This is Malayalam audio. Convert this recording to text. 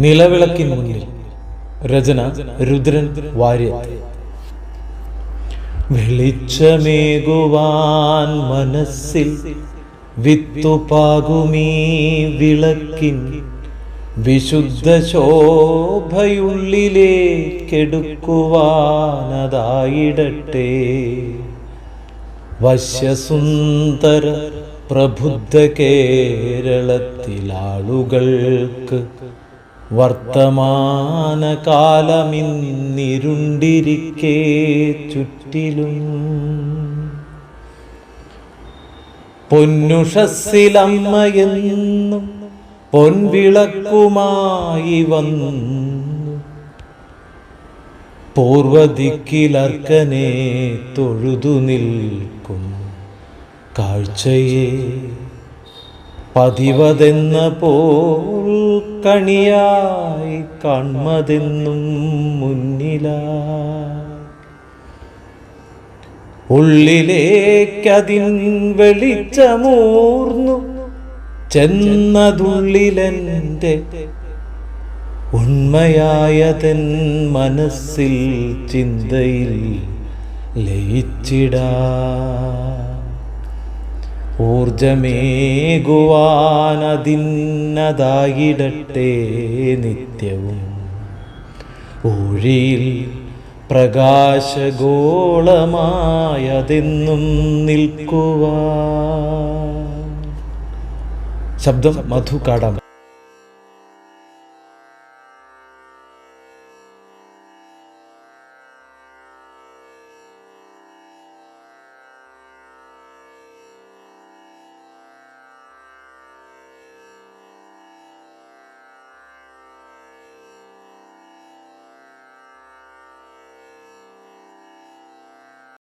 നിലവിളക്കിൻ മുന്നിൽ രചന രുദ്രൻ വാര്യത്ത് വെളിച്ചമേകുവാൻ മനസ്സിൽ വിത്തുപാകുമീ വിളക്കിൻ വിശുദ്ധ ശോഭയുള്ളിലേക്കെടുക്കുവാനതായിടട്ടെ വശ്യസുന്ദര പ്രബുദ്ധ കേരളത്തിലാളുകൾക്ക് വർത്തമാനകാലമിന്നിരുണ്ടിരിക്കേ ചുറ്റിലും. പൊന്നുഷസ്സിലമ്മയെന്നും പൊൻവിളക്കുമായി വന്നു. പൂർവദിക്കിലർക്കനെ തൊഴുതു നിൽക്കും കാഴ്ചയെ പതിവതെന്ന പോൽ കണിയായി കാൺമതെന്നും മുന്നില. ഉള്ളിലേക്കതിൻ വെളിച്ചമൂർന്നു ചെന്നതുള്ളിലെന്റെ ഉണ്മയായതൻ മനസ്സിൽ ചിന്തയിൽ ലയിച്ചിടാ. ഊർജമേകുവാനതിന്നതായിടട്ടെ നിത്യവും. ഊഴിയിൽ പ്രകാശഗോളമായതെന്നും നിൽക്കുവാ ശബ്ദം മധു